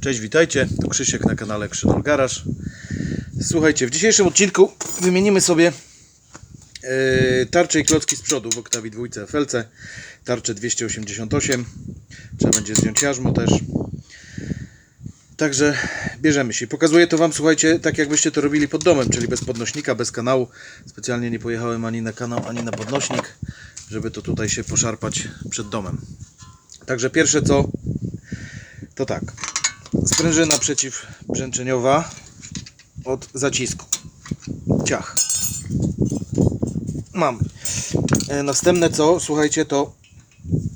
Cześć, witajcie. Tu Krzysiek na kanale Krzynol Garaż. Słuchajcie, w dzisiejszym odcinku wymienimy sobie yy, tarcze i klocki z przodu w Octavii 2 FLC. Tarczę 288. Trzeba będzie zdjąć jarzmo też. Także bierzemy się. Pokazuję to Wam, słuchajcie, tak jakbyście to robili pod domem, czyli bez podnośnika, bez kanału. Specjalnie nie pojechałem ani na kanał, ani na podnośnik, żeby to tutaj się poszarpać przed domem. Także pierwsze co, to tak. Sprężyna przeciwbrzęczeniowa od zacisku. Ciach. Mam. E, Następne co, słuchajcie, to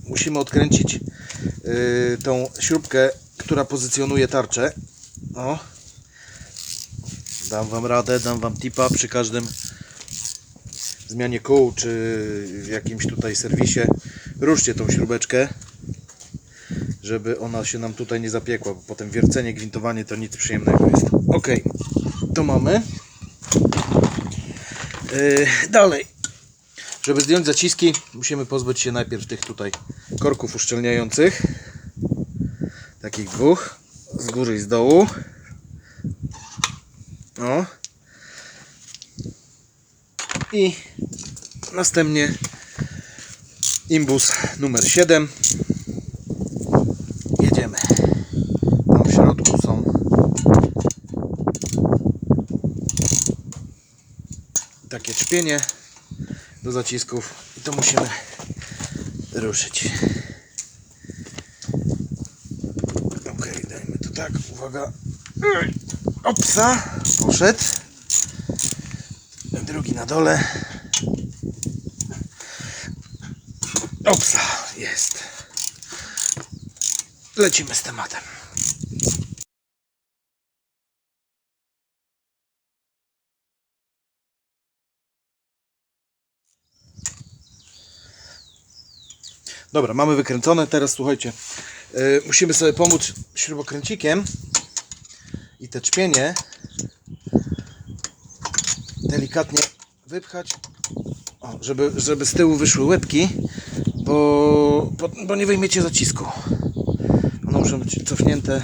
musimy odkręcić yy, tą śrubkę, która pozycjonuje tarczę. O. Dam Wam radę, dam Wam tipa przy każdym zmianie kół, czy w jakimś tutaj serwisie. Ruszcie tą śrubeczkę żeby ona się nam tutaj nie zapiekła, bo potem wiercenie, gwintowanie to nic przyjemnego jest. Ok, to mamy. Yy, dalej. Żeby zdjąć zaciski, musimy pozbyć się najpierw tych tutaj korków uszczelniających. Takich dwóch. Z góry i z dołu. O. I następnie imbus numer 7 jedziemy. Tam w środku są takie czpienie do zacisków i to musimy ruszyć. Ok, dajmy to tak, uwaga. Opsa, poszedł. Drugi na dole. Opsa, jest lecimy z tematem. Dobra, mamy wykręcone. Teraz słuchajcie, yy, musimy sobie pomóc śrubokręcikiem i te czpienie delikatnie wypchać, o, żeby, żeby z tyłu wyszły łebki, bo, bo, bo nie wyjmiecie zacisku. One muszą być cofnięte.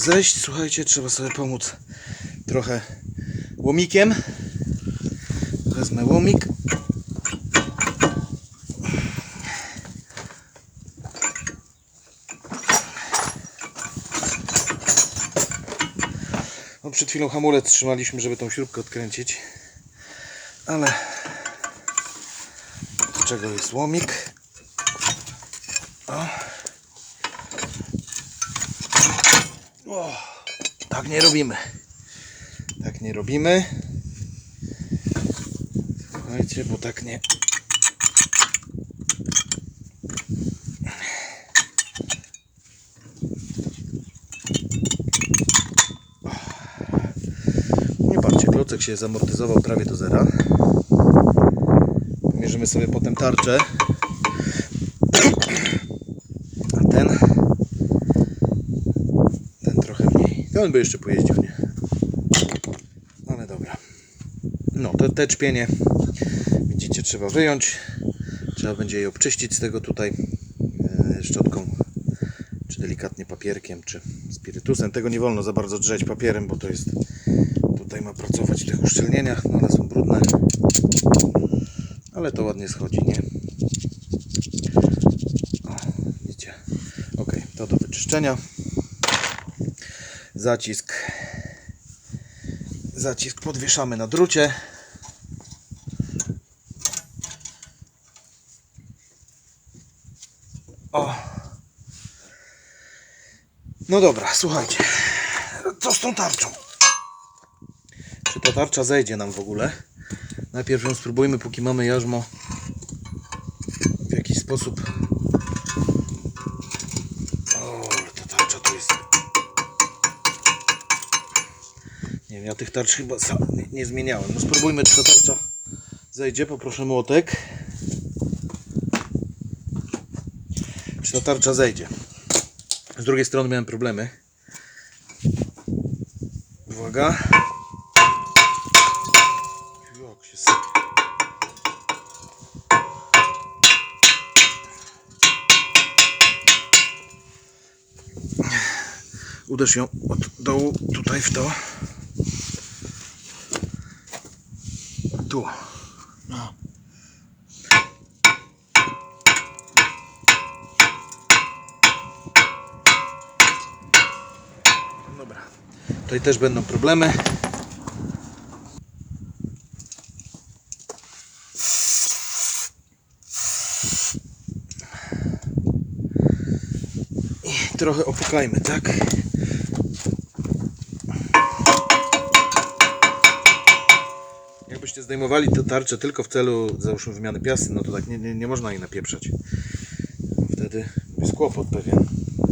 Zejść. Słuchajcie, trzeba sobie pomóc trochę łomikiem. Wezmę łomik. No, przed chwilą hamulec trzymaliśmy, żeby tą śrubkę odkręcić. Ale do czego jest łomik? O. Tak nie robimy. Tak nie robimy. Słuchajcie, bo tak nie. Nie patrzcie, klocek się zamortyzował prawie do zera. Mierzymy sobie potem tarczę. A ten. Ten trochę Ten by jeszcze pojeździł, nie? Ale dobra. No, to te czpienie widzicie, trzeba wyjąć. Trzeba będzie je obczyścić z tego tutaj e, szczotką, czy delikatnie papierkiem, czy spirytusem. Tego nie wolno za bardzo drzeć papierem, bo to jest tutaj ma pracować w tych uszczelnieniach, no one są brudne. Ale to ładnie schodzi, nie? O, widzicie. Ok, to do wyczyszczenia. Zacisk. Zacisk podwieszamy na drucie. O. No dobra, słuchajcie. Co z tą tarczą? Czy ta tarcza zejdzie nam w ogóle? Najpierw ją spróbujmy, póki mamy jarzmo w jakiś sposób. O, ale ta tarcza to jest. Nie wiem, ja tych tarcz chyba nie, nie zmieniałem. No spróbujmy, czy ta tarcza zejdzie. Poproszę młotek. czy ta tarcza zejdzie. Z drugiej strony miałem problemy. Uwaga. Się. Uderz ją od dołu tutaj w to. Tu. No. Dobra. Tutaj też będą problemy. I trochę opukajmy, tak? Zdejmowali tę tarczę tylko w celu, załóżmy, wymiany piasty, no to tak nie, nie, nie można jej napieprzać. Wtedy jest kłopot pewien.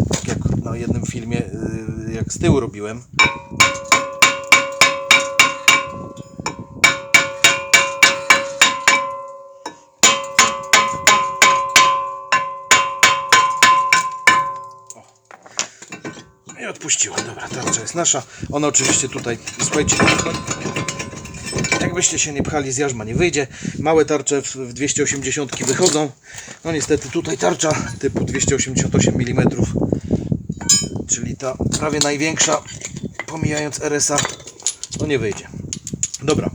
Tak jak na jednym filmie, yy, jak z tyłu robiłem. I odpuściłem. Dobra, tarcza jest nasza. Ona oczywiście tutaj, słuchajcie, jakbyście się nie pchali z jarzma nie wyjdzie. Małe tarcze w w 280 wychodzą. No niestety tutaj tarcza typu 288 mm, czyli ta prawie największa, pomijając RSA, no nie wyjdzie. Dobra,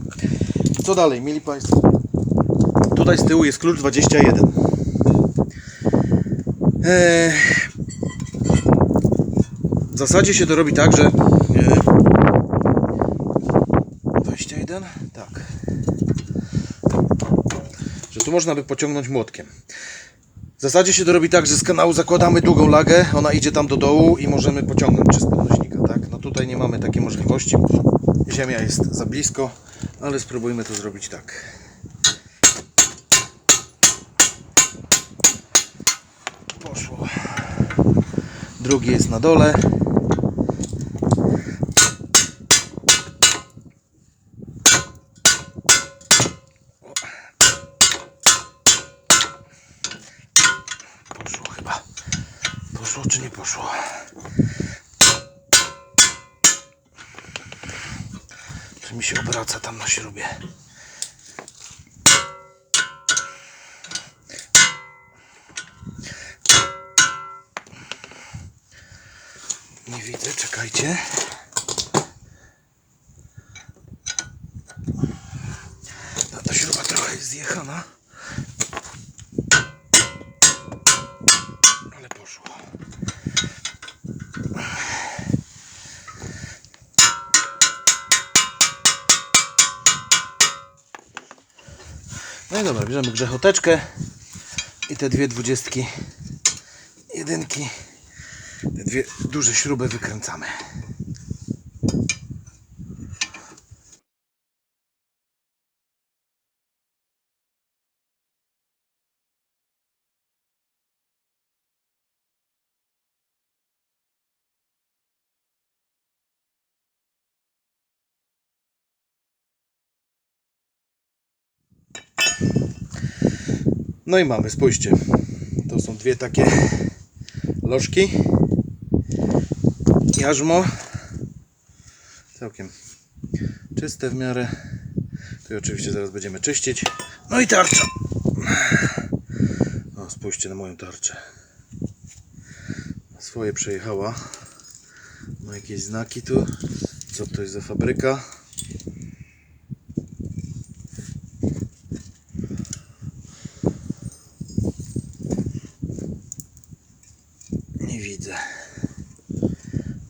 co dalej, mieli Państwo? Tutaj z tyłu jest klucz 21. Eee, w zasadzie się to robi tak, że e, 21? Tak. Że tu można by pociągnąć młotkiem. W zasadzie się to robi tak, że z kanału zakładamy długą lagę, ona idzie tam do dołu i możemy pociągnąć przez podnośnika, tak? No tutaj nie mamy takiej możliwości. Ziemia jest za blisko, ale spróbujmy to zrobić tak. Poszło. Drugi jest na dole. Poszło chyba. Poszło czy nie poszło? Czy mi się obraca tam na śrubie? Nie widzę, czekajcie. No, ta śruba trochę jest zjechana. Ale poszło. No i dobra, bierzemy grzechoteczkę i te dwie dwudziestki, jedynki, te dwie duże śruby wykręcamy. No i mamy, spójrzcie. To są dwie takie lożki. Jarzmo. Całkiem czyste w miarę. Tu oczywiście zaraz będziemy czyścić. No i tarcza. O, spójrzcie na moją tarczę. Swoje przejechała. Ma jakieś znaki tu. Co to jest za fabryka? Nie widzę.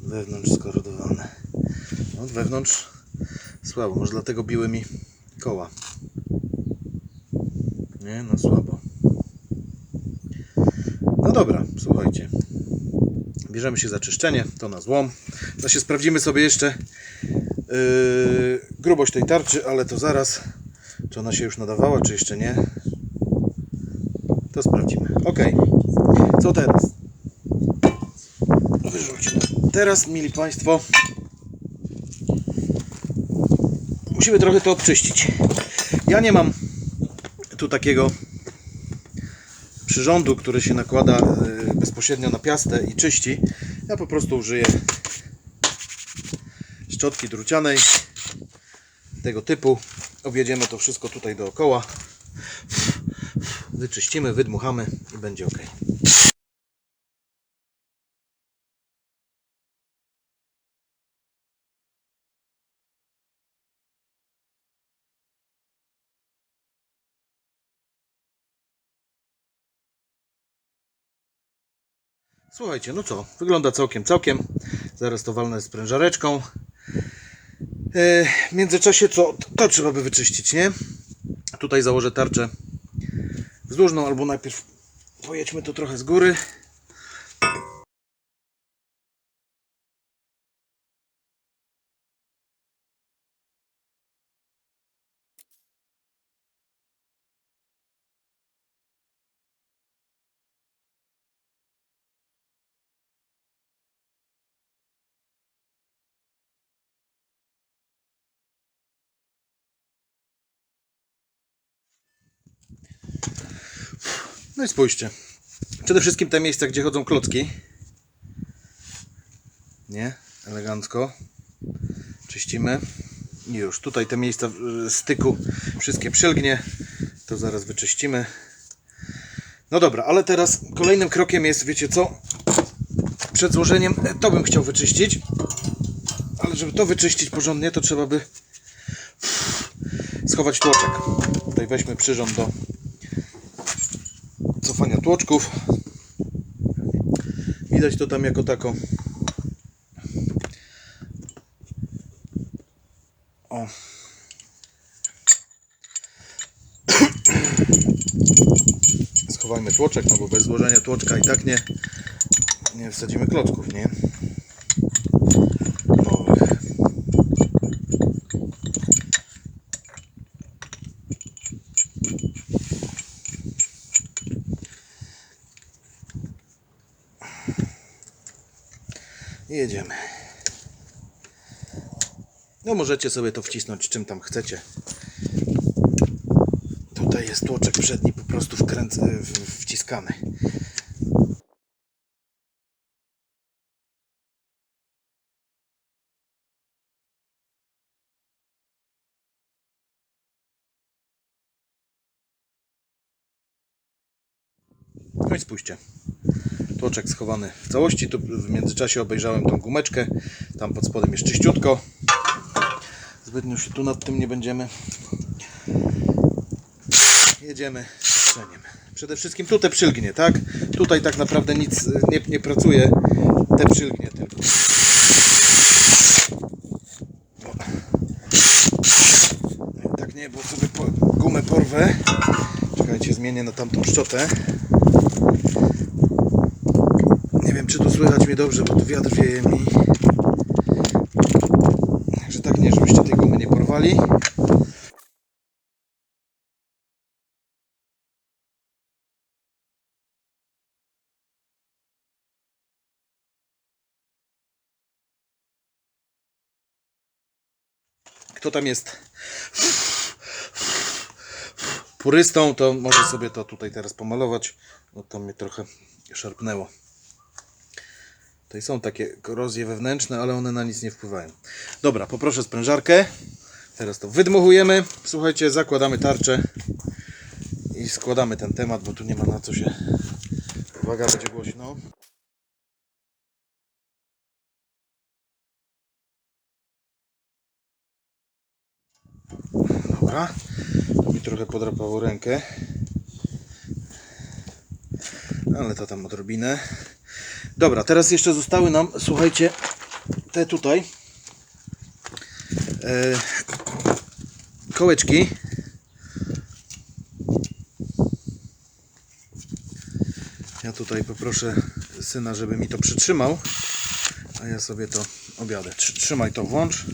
Wewnątrz skorodowane. No, wewnątrz słabo. Może dlatego biły mi koła. Nie, no słabo. No dobra, słuchajcie. Bierzemy się za czyszczenie, to na złom. Znaczy sprawdzimy sobie jeszcze yy, grubość tej tarczy, ale to zaraz. Czy ona się już nadawała, czy jeszcze nie? To sprawdzimy. Ok. Co teraz? Wyrzućmy. Teraz, mili Państwo, musimy trochę to obczyścić. Ja nie mam tu takiego przyrządu, który się nakłada e, bezpośrednio na piastę i czyści, ja po prostu użyję szczotki drucianej tego typu. Objedziemy to wszystko tutaj dookoła. Wyczyścimy, wydmuchamy i będzie ok. Słuchajcie, no co, wygląda całkiem, całkiem. Zaraz to walnę sprężareczką. E, w międzyczasie co, to, trzeba by wyczyścić, nie? Tutaj założę tarczę wzdłużną, albo najpierw pojedźmy to trochę z góry. No i spójrzcie. Przede wszystkim te miejsca, gdzie chodzą klocki. Nie? Elegancko. Czyścimy. I już. Tutaj te miejsca styku wszystkie przylgnie. To zaraz wyczyścimy. No dobra, ale teraz kolejnym krokiem jest, wiecie co? Przed złożeniem e, to bym chciał wyczyścić. Ale żeby to wyczyścić porządnie, to trzeba by schować tłoczek. Tutaj weźmy przyrząd do cofania tłoczków. Widać to tam jako tako. O. Schowajmy tłoczek, no bo bez złożenia tłoczka i tak nie, nie wsadzimy klocków, nie? Jedziemy. No możecie sobie to wcisnąć czym tam chcecie. Tutaj jest tłoczek przedni po prostu wkręc, w- wciskany. No i spójrzcie. Tłoczek schowany w całości. Tu w międzyczasie obejrzałem tą gumeczkę. Tam pod spodem jest czyściutko. Zbytnio się tu nad tym nie będziemy. Jedziemy z czyszczeniem. Przede wszystkim tu te przylgnie, tak? Tutaj tak naprawdę nic y, nie, nie pracuje. Te przylgnie tylko. O. Tak nie, bo sobie gumę porwę. Czekajcie, zmienię na tamtą szczotę. Nie wiem, czy tu słychać mnie dobrze, bo tu wiatr wieje mi. Także tak nie, żebyście tej gumy nie porwali. Kto tam jest purystą, to może sobie to tutaj teraz pomalować. No to mnie trochę szarpnęło. Tutaj są takie korozje wewnętrzne, ale one na nic nie wpływają. Dobra, poproszę sprężarkę. Teraz to wydmuchujemy. Słuchajcie, zakładamy tarczę i składamy ten temat, bo tu nie ma na co się. Uwaga, będzie głośno. Dobra, to mi trochę podrapało rękę. Ale to tam odrobinę. Dobra, teraz jeszcze zostały nam, słuchajcie, te tutaj e, kołeczki. Ja tutaj poproszę syna, żeby mi to przytrzymał, a ja sobie to objadę. Tr- Trzymaj to, włącz.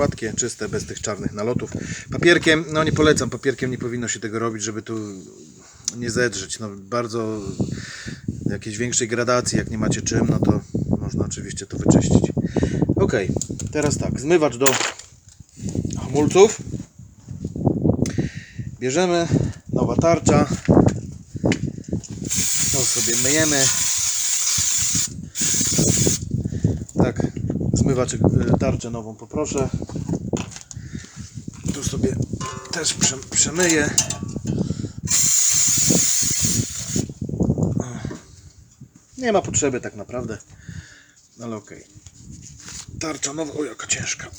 Gładkie, czyste, bez tych czarnych nalotów. Papierkiem, no nie polecam, papierkiem nie powinno się tego robić, żeby tu nie zedrzeć. No bardzo jakiejś większej gradacji, jak nie macie czym, no to można oczywiście to wyczyścić. Ok, teraz tak, zmywacz do hamulców. Bierzemy, nowa tarcza. To sobie myjemy. Tak, zmywacz, y, tarczę nową poproszę. Tu sobie też prze, przemyję. Nie ma potrzeby tak naprawdę, ale okej. Tarcza nowa, o jaka ciężka.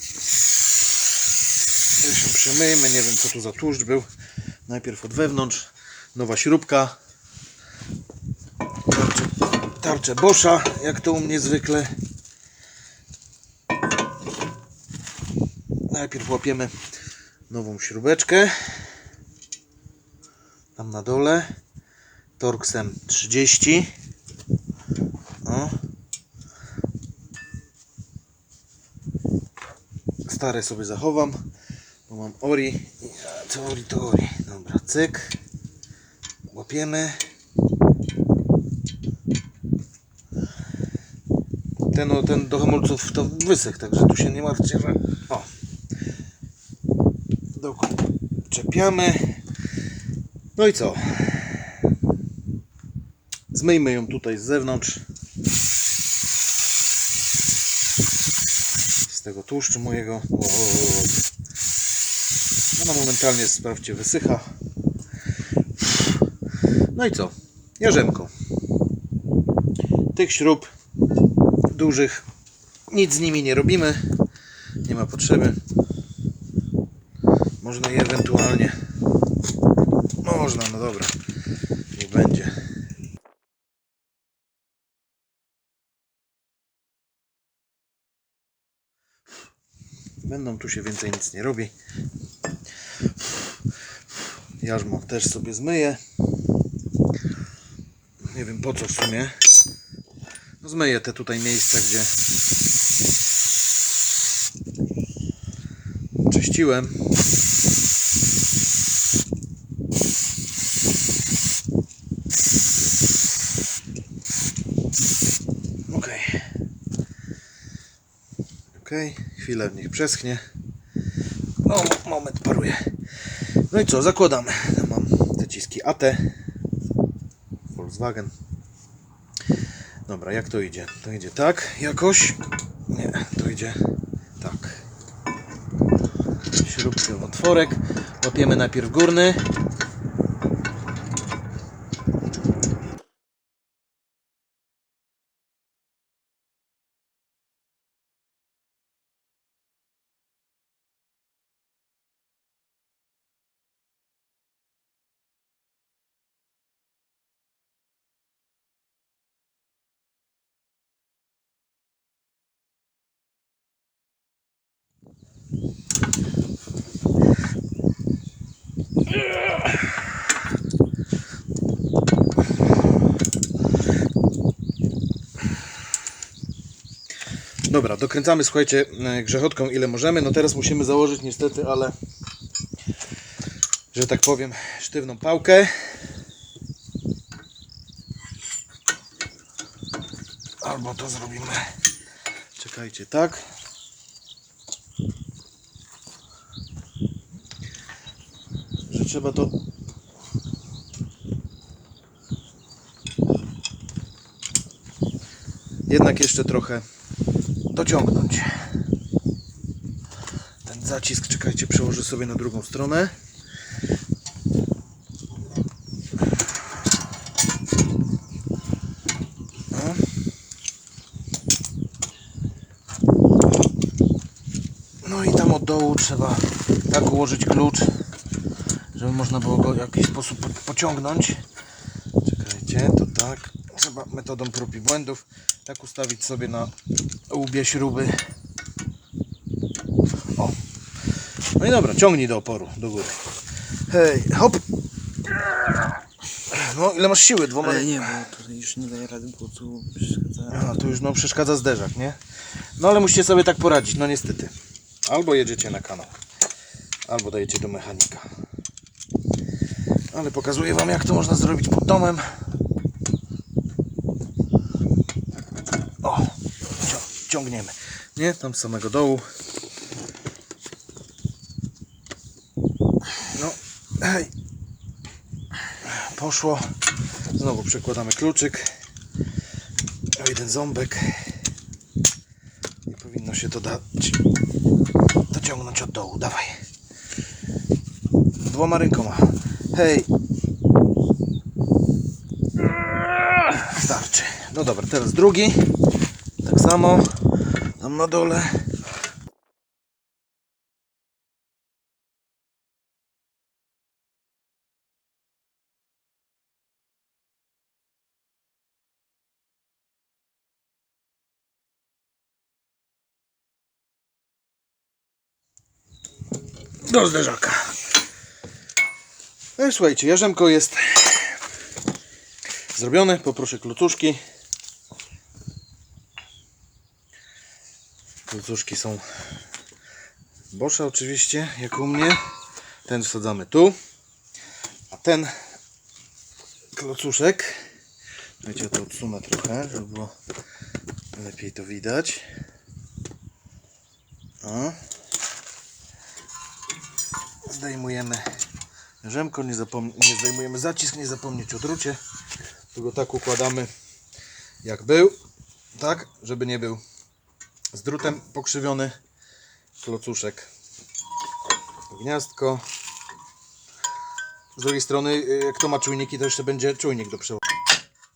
Jeszcze ją przemyjmy, nie wiem co tu za tłuszcz był. Najpierw od wewnątrz, nowa śrubka. Tarczę Boscha, jak to u mnie zwykle. Najpierw łapiemy nową śrubeczkę. Tam na dole. Torksem 30. O. Stare sobie zachowam. Bo mam Ori. Co Ori to Ori. Dobra, cyk. Łapiemy. Ten, ten do hamulców to wysek, także tu się nie martwcie, że... O. Dokąd czepiamy. No i co? Zmyjmy ją tutaj z zewnątrz. Z tego tłuszczu mojego. O. Ona momentalnie, sprawdźcie, wysycha. No i co? Jarzemko. Tych śrub dużych nic z nimi nie robimy. Nie ma potrzeby. Można je ewentualnie. Można, no dobra. Niech będzie. Będą tu się więcej nic nie robi. Jarzmo też sobie zmyję. Nie wiem po co w sumie. No zmyję te tutaj miejsca, gdzie czyściłem. Ok. Chwilę niech przeschnie. O, moment, paruje. No i co, zakładamy. Ja mam te ciski AT. Volkswagen. Dobra, jak to idzie? To idzie tak jakoś? Nie, to idzie tak. Śrubkę w otworek. Łapiemy najpierw górny. Dobra, dokręcamy, słuchajcie, e, grzechotką ile możemy. No teraz musimy założyć niestety, ale że tak powiem, sztywną pałkę. Albo to zrobimy. Czekajcie, tak. Trzeba to jednak jeszcze trochę dociągnąć. Ten zacisk, czekajcie, przełożę sobie na drugą stronę. No i tam od dołu trzeba tak ułożyć klucz, żeby można było go w jakiś sposób po- pociągnąć. Czekajcie, to tak. Trzeba metodą prób i błędów tak ustawić sobie na łbie śruby. O. No i dobra, ciągnij do oporu, do góry. Hej, hop. No, ile masz siły? Dwoma... Ale nie, bo tutaj już nie daje rady, bo tu przeszkadza. A, tu już no, przeszkadza zderzak, nie? No ale musicie sobie tak poradzić, no niestety. Albo jedziecie na kanał, albo dajecie do mechanika. Ale pokazuję Wam, jak to można zrobić pod domem. O, cią- ciągniemy. Nie, tam z samego dołu. No, hej. Poszło. Znowu przekładamy kluczyk. O jeden ząbek. I powinno się to dać dociągnąć od dołu. Dawaj. Dwoma rękoma. Hej. Starczy. No dobra, teraz drugi. Tak samo. Tam na dole. Do zderzaka. No i słuchajcie, jarzemko jest zrobione. Poproszę klocuszki. Klocuszki są Boscha oczywiście, jak u mnie. Ten wsadzamy tu. A ten klocuszek, wiecie, ja to odsunę trochę, żeby było lepiej to widać. O. Zdejmujemy rzemko, nie, nie zdejmujemy zacisk, nie zapomnieć o drucie. Tylko tak układamy jak był, tak, żeby nie był z drutem pokrzywiony klocuszek. Gniazdko. Z drugiej strony, y, jak to ma czujniki, to jeszcze będzie czujnik do przełożenia.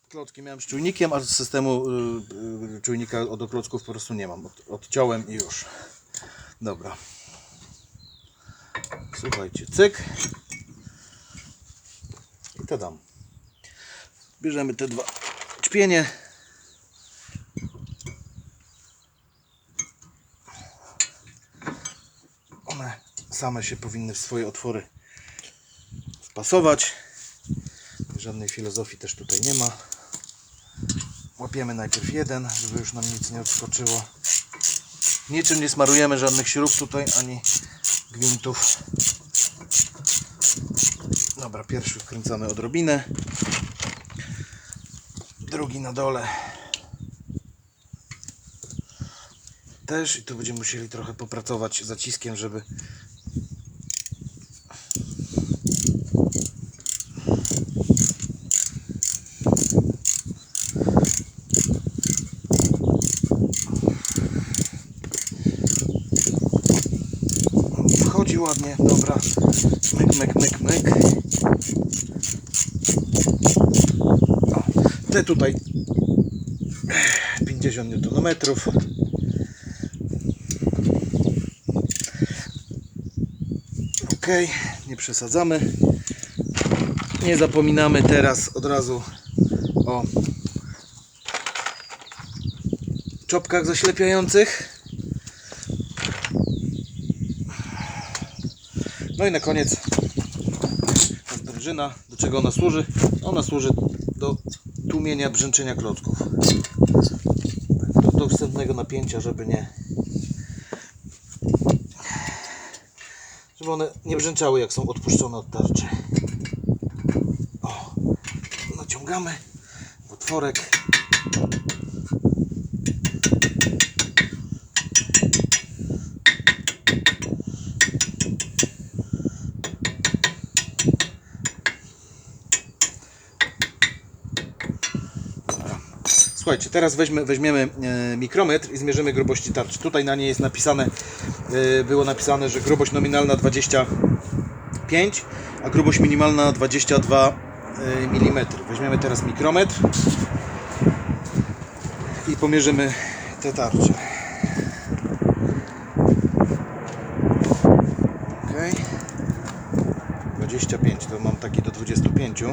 Klocki miałem z czujnikiem, a z systemu y, y, czujnika od klocków po prostu nie mam. Od, odciąłem i już. Dobra. Słuchajcie, cyk. To dam. Bierzemy te dwa czpienie. One same się powinny w swoje otwory wpasować. Żadnej filozofii też tutaj nie ma. Łapiemy najpierw jeden, żeby już nam nic nie odskoczyło. Niczym nie smarujemy żadnych śrub tutaj, ani gwintów. Dobra, pierwszy wkręcamy odrobinę. Drugi na dole. Też i tu będziemy musieli trochę popracować zaciskiem, żeby Wchodzi ładnie, dobra. Myk, myk, myk, myk. O, te tutaj 50 Nm. Ok, nie przesadzamy. Nie zapominamy teraz od razu o czopkach zaślepiających. No i na koniec ta sprężyna. Do czego ona służy? Ona służy tłumienia brzęczenia klocków. Do, do wstępnego napięcia, żeby nie żeby one nie brzęczały jak są odpuszczone od tarczy. O, naciągamy w otworek. Słuchajcie, teraz weźmy, weźmiemy e, mikrometr i zmierzymy grubości tarczy. Tutaj na niej jest napisane, e, było napisane, że grubość nominalna 25, a grubość minimalna 22 mm. Weźmiemy teraz mikrometr i pomierzymy te tarcze. Ok. 25, to mam taki do 25.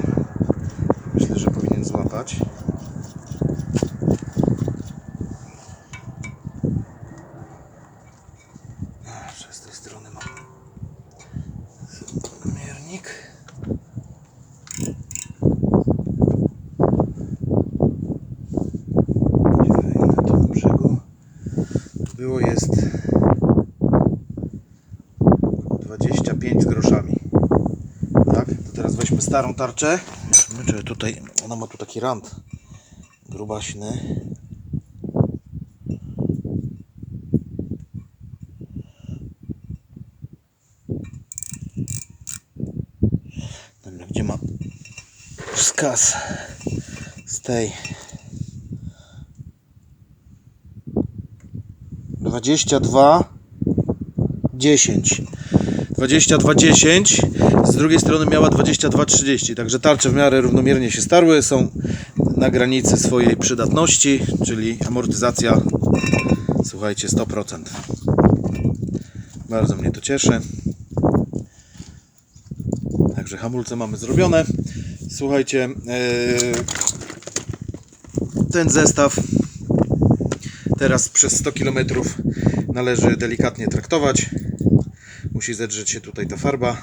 25 z groszami. Tak? To teraz weźmy starą tarczę. Tutaj, ona ma tu taki rant grubaśny. Dobra, gdzie ma wskaz z tej 22 10 22 10 z drugiej strony miała 22 30 także tarcze w miarę równomiernie się starły są na granicy swojej przydatności czyli amortyzacja słuchajcie 100% bardzo mnie to cieszy Także hamulce mamy zrobione. Słuchajcie, yy, ten zestaw teraz przez 100 km należy delikatnie traktować. Musi zedrzeć się tutaj ta farba.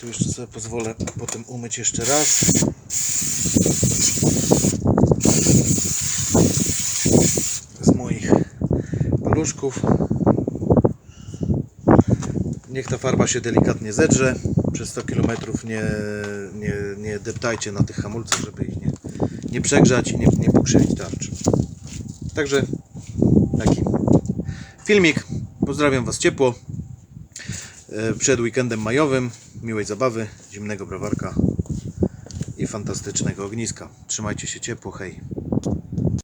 Tu jeszcze sobie pozwolę potem umyć jeszcze raz. Z moich paluszków. Niech ta farba się delikatnie zedrze. Przez 100 km nie, nie, nie deptajcie na tych hamulcach, żeby ich nie, nie przegrzać i nie, nie pokrzywić tarczy. Także taki filmik. Pozdrawiam Was ciepło. E, Przed weekendem majowym. Miłej zabawy, zimnego browarka i fantastycznego ogniska. Trzymajcie się ciepło. Hej.